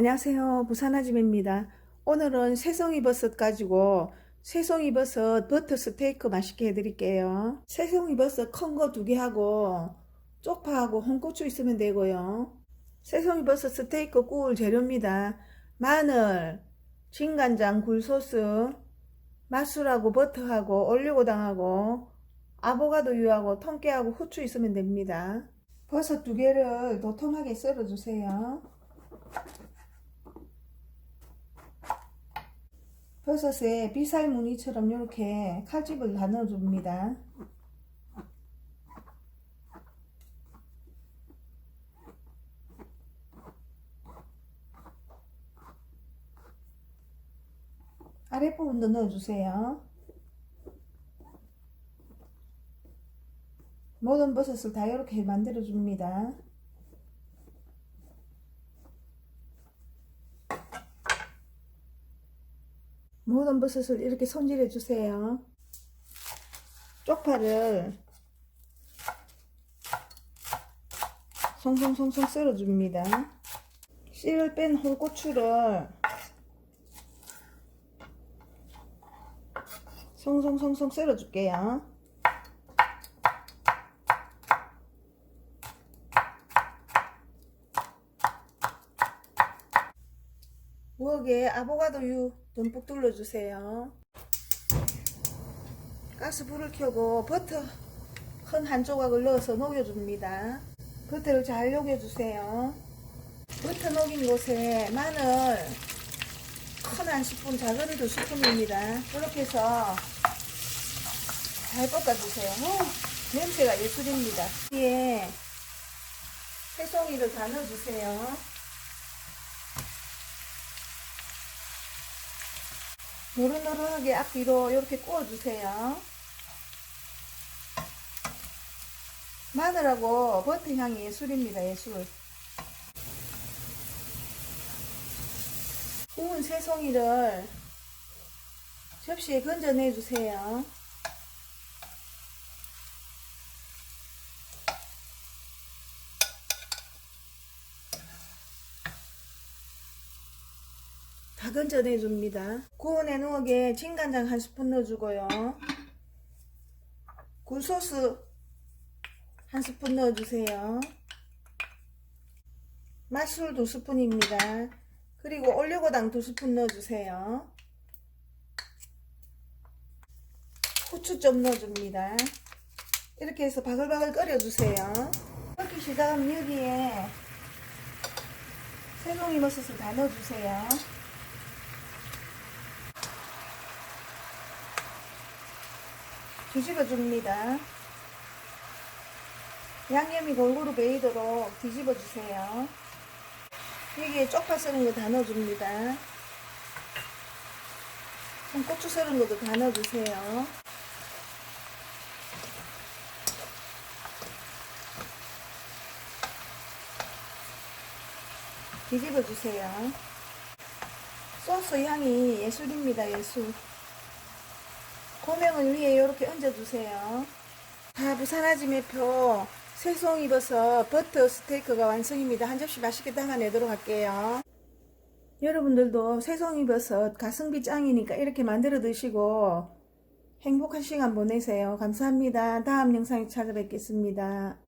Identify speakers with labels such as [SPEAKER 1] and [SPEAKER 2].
[SPEAKER 1] 안녕하세요. 부산아줌입니다. 오늘은 새송이버섯 가지고 새송이버섯 버터 스테이크 맛있게 해드릴게요. 새송이버섯 큰 거 두 개 하고 쪽파하고 홍고추 있으면 되고요. 새송이버섯 스테이크 구울 재료입니다. 마늘, 진간장, 굴소스, 맛술하고 버터하고 올리고당하고 아보가도유하고 통깨하고 후추 있으면 됩니다. 버섯 두 개를 도톰하게 썰어주세요. 버섯에 비살 무늬처럼 이렇게 칼집을 다 넣어줍니다. 아랫부분도 넣어주세요. 모든 버섯을 다 이렇게 만들어줍니다. 모든 버섯을 이렇게 손질해 주세요. 쪽파를 송송송송 썰어줍니다. 씨를 뺀 홀고추를 송송송송 썰어줄게요. 부엌에 아보가도유 듬뿍 둘러주세요. 가스 불을 켜고 버터 큰 한 조각을 넣어서 녹여줍니다. 버터를 잘 녹여주세요. 버터 녹인 곳에 마늘 큰한 스푼, 작은 두 스푼입니다. 그렇게 해서 잘 볶아주세요. 어, 냄새가 예술입니다. 여기에 새송이를 다 넣어주세요. 노릇노릇하게 앞뒤로 이렇게 구워주세요. 마늘하고 버터 향이 예술입니다. 예술. 구운 새송이를 접시에 건져내 주세요. 다 건져내 줍니다. 구운 해누어게 진간장 한 스푼 넣어주고요. 굴소스 한 스푼 넣어주세요. 맛술 두 스푼입니다. 그리고 올리고당 두 스푼 넣어주세요. 후추 좀 넣어줍니다. 이렇게 해서 바글바글 끓여주세요. 끓기 시작하면 여기에 새송이 버섯을 다 넣어주세요. 뒤집어 줍니다. 양념이 골고루 배이도록 뒤집어 주세요. 여기에 쪽파 썰은 거 다 넣어줍니다. 고추 썰은 것도 다 넣어주세요. 뒤집어 주세요. 소스 향이 예술입니다, 예술. 고명을 위에 이렇게 얹어주세요. 다 부산아지매표 새송이버섯 버터 스테이크가 완성입니다. 한 접시 맛있게 담아내도록 할게요. 여러분들도 새송이버섯 가성비 짱이니까 이렇게 만들어 드시고 행복한 시간 보내세요. 감사합니다. 다음 영상에 찾아뵙겠습니다.